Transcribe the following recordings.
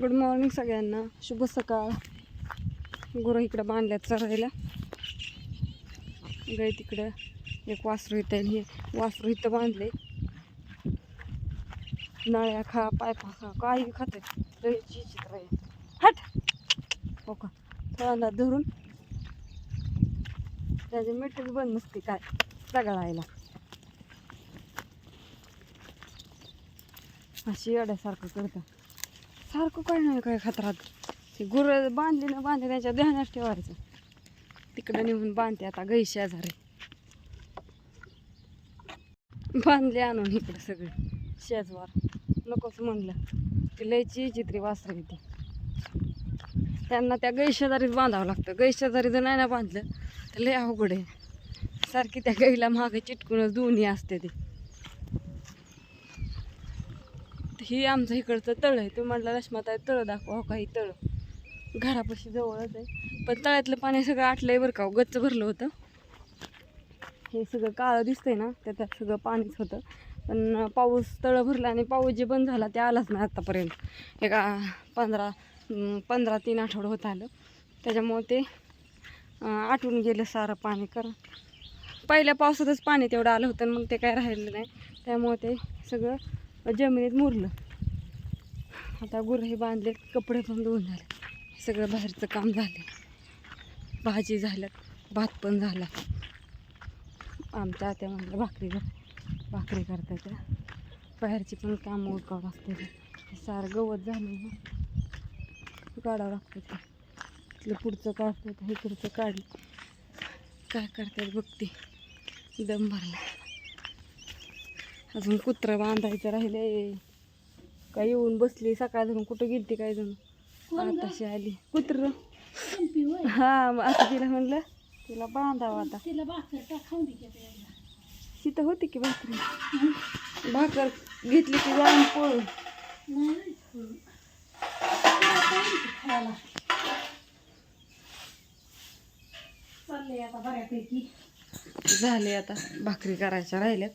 Good morning सगळ्यांना. शुभ सकाळ. गुरं इकडं बांधल्यात चरायला. गाय तिकडं एक वासरू इथं आहे आणि हे वासरू इथं बांधले. नळ्या खा पायपा खा काही खाते लईची चित्र आहे. हट! हो का? थोडा धरून. त्याचे मीठच बंद नसते काय? दगडायला अशी अड्यासारखं करतं. सारखं काय नाही काय खतरात? ते गुरं बांधली ना बांधले त्यांच्या ध्यानात ठेवायचं. तिकडं नेऊन बांधते आता गाई शेजारी. बांधले आणून इकडं सगळे शेजवार. नकोच म्हणलं. ती लयची चित्री वासर येते त्यांना त्या गाई शेजारीच बांधावं लागतं. गाई शेजारी जर नाही ना बांधलं तर लय अवघड आहे. सारखी त्या गाईला मागे चिटकूनच दोन्ही असते ते. ही आमचं इकडचं तळ आहे. तुम्ही म्हटलं रश्माताई तळ दाखवा हो काही तळ. घरापाशी जवळच आहे. पण तळ्यातलं पाणी सगळं आटलंय बरं का हो, गच्च भरलं होतं. हे सगळं काळं दिसतंय ना त्याच्यात सगळं पाणीच होतं. पण पाऊस तळं भरला आणि पाऊस जे बंद झाला ते आलाच नाही आत्तापर्यंत एका पंधरा पंधरा तीन आठवडं होत आलं. त्याच्यामुळं ते आटून गेलं सारं पाणी कारण पहिल्या पावसातच पाणी तेवढं आलं होतं आणि मग ते काय राहिलं नाही. त्यामुळे ते सगळं जमिनीत मुरलं. आता गुरं हे बांधले कपडे पण धुवून झाले. सगळं बाहेरचं काम झालं. भाजी झाल्यात भात पण झाला. आमच्या आत्या म्हणलं भाकरी कर भाकरी करता त्या बाहेरची पण काम उरकावं लागते. सारं गवत झालं ना. काढावं लागतं ते. इथलं पुढचं काढतात इकडचं काढलं. काय करतात बघते दम भरला. अजून कुत्रं बांधायचं राहिले. काय येऊन बसली सकाळ धरून. कुठं गेलती काय जण आताशी आली. कुत्र? हा मग असं तिला म्हणलं तिला बांधावं आता. तिला. तिथं होती की भाकरी? भाकर घेतली की जाऊन पळून. चाललंय आता बऱ्यापैकी. झाले आता. भाकरी करायच्या राहिल्यात.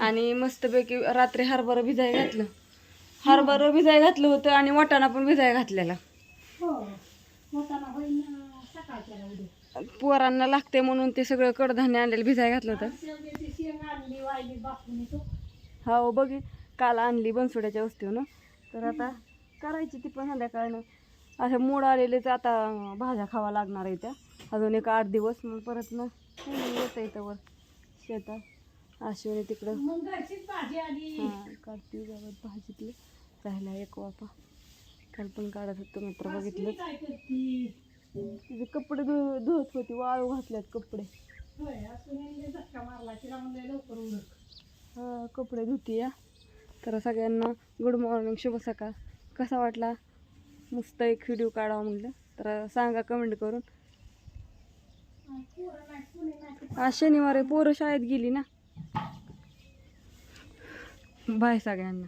आणि मस्तपैकी रात्री हरभरा भिजाय घातलं. हरभरा भिजाय घातलं होतं आणि वाटाणा पण भिजाय घातलेला. हो. पोरांना लागते म्हणून ते सगळं कडधान्य आणलेलं भिजाय घातलं होतं. हो बघी. काल आणली बनसोड्याच्या वस्तूनं तर आता करायची ती पण संध्याकाळनं. अशा मोड आलेलेच आता भाज्या खावा लागणार आहे त्या. अजून एक आठ दिवस मग परत ना येतं येतं वर शेतात. अश्विनी तिकडं. हां काढती भाजीतली. राहिला एक वापा काल पण काढत होतो मित्र बघितलं. तिचे कपडे धु धुत होती वाळू घातल्यात कपडे. हा कपडे धुती या तर सगळ्यांना गुड मॉर्निंग शुभ सकाळ. कसा वाटला? मस्त एक व्हिडिओ काढावा म्हटलं तर सांगा कमेंट करून. आज शनिवार पोरं शाळेत गेली ना. बाय सगळ्यांना.